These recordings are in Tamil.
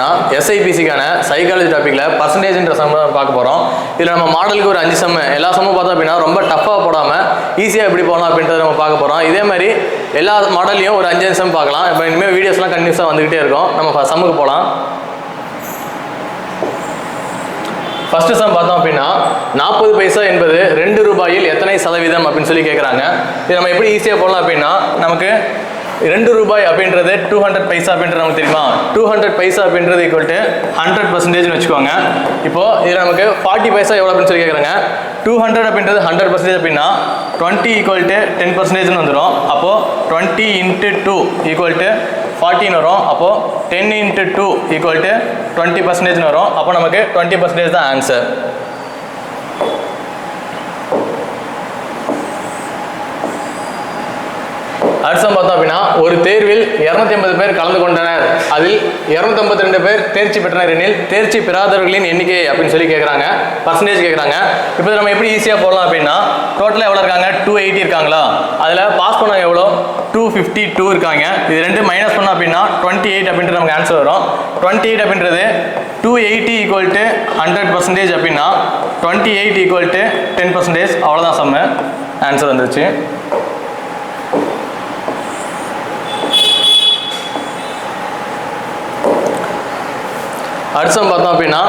பார்த்தீங்கன்னா எஸ்ஐபிசிக்கான சைக்காலஜி டாப்பிக்கில் பர்சன்டேஜ்ன்ற சம் தான் பார்க்க போகிறோம் இதில் நம்ம மாடலுக்கு ஒரு அஞ்சு சம் எல்லா சம்மும் பார்த்தோம் அப்படின்னா ரொம்ப டஃப்பாக போடாமல் ஈஸியாக எப்படி போகலாம் அப்படின்றத நம்ம பார்க்க போகிறோம் இதே மாதிரி எல்லா மாடல்லையும் ஒரு அஞ்சு சம் பார்க்கலாம். இப்போ இனிமேல் வீடியோஸ்லாம் கண்டினியூஸாக வந்துகிட்டே இருக்கும். நம்ம சம்முக்கு போகலாம் ஃபஸ்ட்டு சம் பார்த்தோம் அப்படின்னா நாற்பது பைசா என்பது ரெண்டு ரூபாயில் எத்தனை சதவீதம் அப்படின்னு சொல்லி கேட்குறாங்க இது நம்ம எப்படி ஈஸியாக போடலாம் அப்படின்னா நமக்கு ரெண்டு ரூபாய் அப்படின்றது டூ ஹண்ட்ரட் பைசா அப்படின்றது நமக்கு தெரியுமா? டூ ஹண்ட்ரட் பைசா அப்படின்றது ஈக்குவல் டு ஹண்ட்ரட் பர்சன்டேஜ்னு வச்சுக்கோங்க. இப்போ இதில் நமக்கு ஃபார்ட்டி பைசா எவ்வளோ அப்படின்னு சொல்லி கேட்குறாங்க டூ ஹண்ட்ரட் அப்படின்றது ஹண்ட்ரட் பர்சன்டேஜ் அப்படின்னா டுவெண்ட்டி ஈக்குவல் டு டென் பர்சன்டேஜ்னு வந்துடும் அப்போது twenty into two equal to ஃபார்ட்டின்னு வரும். அப்போது ten into two equal to twenty பர்சன்டேஜ்னு வரும். அப்போ நமக்கு டுவெண்ட்டி பர்சன்டேஜ் தான் ஆன்சர் அடுத்த பார்த்தோம் அப்படின்னா ஒரு தேர்வில் இரநூத்தி ஐம்பது பேர் கலந்து கொண்டனர். அதில் இரநூத்தி ஐம்பத்தி ரெண்டு பேர் தேர்ச்சி பெற்றனர் எனில் தேர்ச்சி பெறாதவர்களின் எண்ணிக்கை அப்படின்னு சொல்லி கேட்குறாங்க பர்சன்டேஜ் கேட்குறாங்க இப்போ நம்ம எப்படி ஈஸியாக போடலாம் அப்படின்னா டோட்டலாக எவ்வளோ இருக்காங்க? டூ எயிட்டி இருக்காங்களா? அதில் பாஸ் பண்ண எவ்வளோ? டூ ஃபிஃப்டி டூ இருக்காங்க. இது ரெண்டு மைனஸ் பண்ணோம் அப்படின்னா டுவெண்ட்டி எயிட் அப்படின்றது நமக்கு ஆன்சர் வரும். டுவெண்ட்டி எயிட் அப்படின்றது two eighty equal to hundred percentage அப்படின்னா twenty eight equal to ten percentage அவ்வளோதான் சம்மு ஆன்சர் வந்துருச்சு. அடுத்தம் பார்த்தோம் அப்படின்னா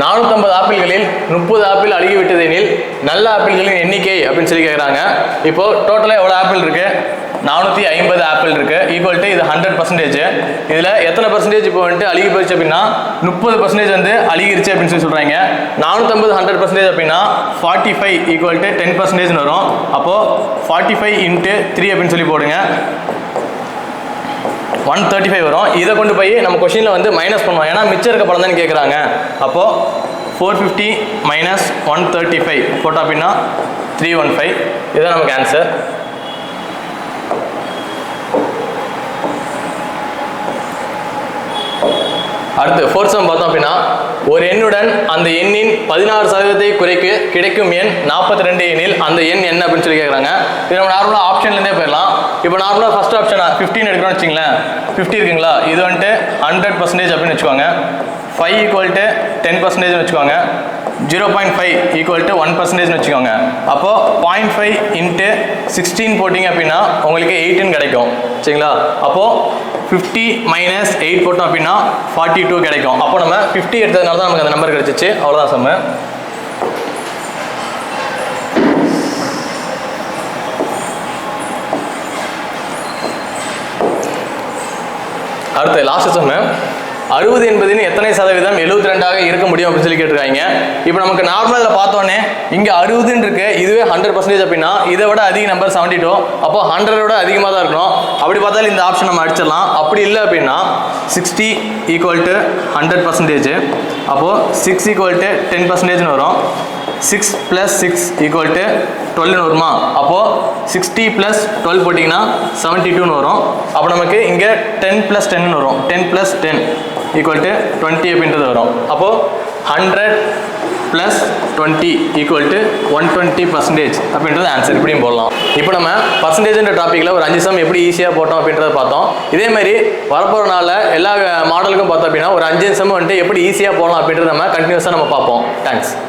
நானூற்றம்பது ஆப்பிள்களில் முப்பது ஆப்பிள் அழுகி விட்டதெனில் நல்ல ஆப்பிள்களின் எண்ணிக்கை அப்படின்னு சொல்லி கேட்குறாங்க இப்போ டோட்டலாக எவ்வளோ ஆப்பிள் இருக்கு? நானூற்றி ஐம்பது ஆப்பிள் இருக்கு. ஈக்குவல் டு இது ஹண்ட்ரட் பர்சன்டேஜ் இதில் எத்தனை பர்சன்டேஜ் இப்போ வந்துட்டு அழுகி போயிடுச்சு அப்படின்னா முப்பது பர்சன்டேஜ் வந்து அழுகிருச்சு அப்படின்னு சொல்லி சொல்கிறாங்க நானூற்றம்பது ஹண்ட்ரட் பர்சன்டேஜ் அப்படின்னா forty five equal to ten பர்சன்டேஜ்னு வரும். அப்போது ஃபார்ட்டி ஃபைவ் இன்ட்டு த்ரீ அப்படின்னு சொல்லி போடுங்க. ஒன் தேர்ட்டி ஃபைவ் வரும். இதை கொண்டு போய் நம்ம கொஷினில் வந்து மைனஸ் பண்ணுவோம். ஏன்னா மிச்சம் இருக்க படம் தான் கேட்குறாங்க அப்போது four fifty minus one thirty five போட்டோம் அப்படின்னா த்ரீ ஒன் ஃபைவ் இதுதான் நமக்கு ஆன்சர் அடுத்து ஃபோர்த் சம் பார்த்தோம் அப்படின்னா ஒரு எண்ணுடன் அந்த எண்ணின் பதினாறு சதவீதத்தை குறைக்க கிடைக்கும் எண் நாற்பத்தி ரெண்டு எண்ணில் அந்த எண் என்ன அப்படின்னு சொல்லி கேட்குறாங்க இது நம்ம நார்மலாக ஆப்ஷன்லேருந்தே போயிடலாம். இப்போ நார்மலாக ஃபஸ்ட் ஆப்ஷன் ஃபிஃப்டின் எடுக்கிறோம்னு வச்சிங்களேன் ஃபிஃப்டி இருக்குங்களா? இது வந்துட்டு ஹண்ட்ரட் பர்சன்டேஜ் அப்படின்னு வச்சுக்கோங்க. ஃபைவ் ஈக்குவல் டு டென் பர்சன்டேஜ்னு வச்சுக்கோங்க. Zero point five equal to one பர்சன்டேஜ்னு வச்சுக்கோங்க. அப்போது பாயிண்ட் ஃபைவ் இன்ட்டு சிக்ஸ்டீன் போட்டிங்க அப்படின்னா உங்களுக்கு எயிட்டின் கிடைக்கும். சரிங்களா? அப்போது ஃபிஃப்டி மைனஸ் எயிட் போட்டோம் அப்படின்னா ஃபார்ட்டி டூ கிடைக்கும். அப்போ நம்ம ஃபிஃப்டி எடுத்ததுனால தான் நமக்கு அந்த நம்பர் கிடைச்சிச்சு. அவ்வளோதான் சம்மு அடுத்து லாஸ்ட் சொன்னேன் அறுபது என்பதுன்னு எத்தனை சதவீதம் எழுபத்தி ரெண்டாக இருக்க முடியும் அப்படின்னு சொல்லி கேட்டிருக்காங்க. இப்போ நமக்கு நார்மலாக பார்த்தோன்னே இங்கே அறுபதுன்னு இருக்கு இதுவே ஹண்ட்ரட் பர்சன்டேஜ் அப்படின்னா இதை விட அதிக நம்பர் செவன்டி டூ அப்போ ஹண்ட்ரடோட அதிகமாக தான் இருக்கணும். அப்படி பார்த்தாலும் இந்த ஆப்ஷன் நம்ம அடிச்சிடலாம். அப்படி இல்லை அப்படின்னா sixty equal to hundred percentage அப்போது சிக்ஸ் ஈக்குவல் டு டென் பர்சன்டேஜ்னு வரும். Six plus six equal to டுவெல்னு வருமா? அப்போது சிக்ஸ்டி ப்ளஸ் டுவெல் போட்டிங்கன்னா செவன்ட்டி டூன்னு வரும். அப்போ நமக்கு இங்கே டென் ப்ளஸ் டென்னு வரும். Ten plus ten equal to twenty அப்படின்றது வரும். அப்போது hundred plus twenty equal to one twenty percentage அப்படின்றது ஆன்சர் இப்படியும் போடலாம். இப்போ நம்ம பர்சன்டேஜ்ன்ற டாப்பிக்கில் ஒரு அஞ்சு சம் எப்படி ஈஸியாக போட்டோம் அப்படின்றத பார்த்தோம். இதேமாதிரி வரப்போகிறனால வரப்போகிற நாளில் எல்லா மாடலுக்கும் பார்த்தோம் அப்படின்னா ஒரு அஞ்சு சம் வந்துட்டு எப்படி ஈஸியாக போடலாம் அப்படின்றத நம்ம கண்டினியூஸாக நம்ம பார்ப்போம். தேங்க்ஸ்